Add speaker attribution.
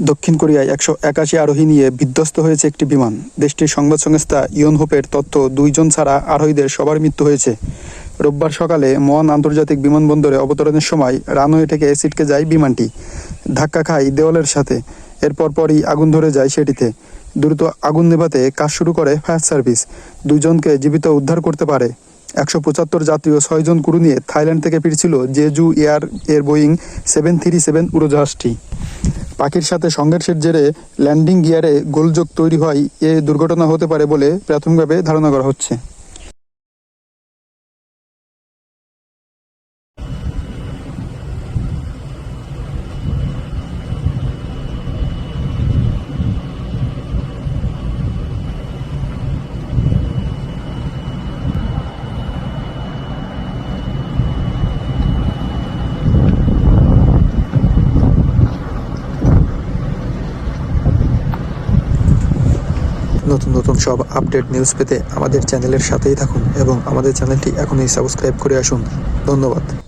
Speaker 1: দক্ষিণ কোরিয়ায় একশো একাশি আরোহী নিয়ে বিধ্বস্ত হয়েছে একটি বিমান। দেশটির সংবাদ সংস্থা ইয়নহোপের তথ্য, দুইজন ছাড়া আরোহীদের সবার মৃত্যু হয়েছে। রোববার সকালে মন আন্তর্জাতিক বিমানবন্দরে অবতরণের সময় রানওয়ে থেকে ছিটকে যায় বিমানটি। ধাক্কা খায় দেওয়ালের সাথে। এরপর পরই আগুন ধরে যায় সেটিতে। দ্রুত আগুন নেভাতে কাজ শুরু করে ফায়ার সার্ভিস। দুইজনকে জীবিত উদ্ধার করতে পারে। একশো পঁচাত্তর যাত্রী ও ছয়জন ক্রু নিয়ে থাইল্যান্ড থেকে ফিরছিল জেজু এয়ার, এর বোয়িং সেভেন থ্রি সেভেন উড়োজাহাজটি। পাখির সাথে সংঘর্ষের জেরে ল্যান্ডিং গিয়ারে গোলযোগ তৈরি হয়, এ দুর্ঘটনা হতে পারে বলে প্রাথমিকভাবে ধারণা করা হচ্ছে। নতুন নতুন সব আপডেট নিউজ পেতে আমাদের চ্যানেলের সাথেই থাকুন এবং আমাদের চ্যানেলটি এখনই সাবস্ক্রাইব করে আসুন। ধন্যবাদ।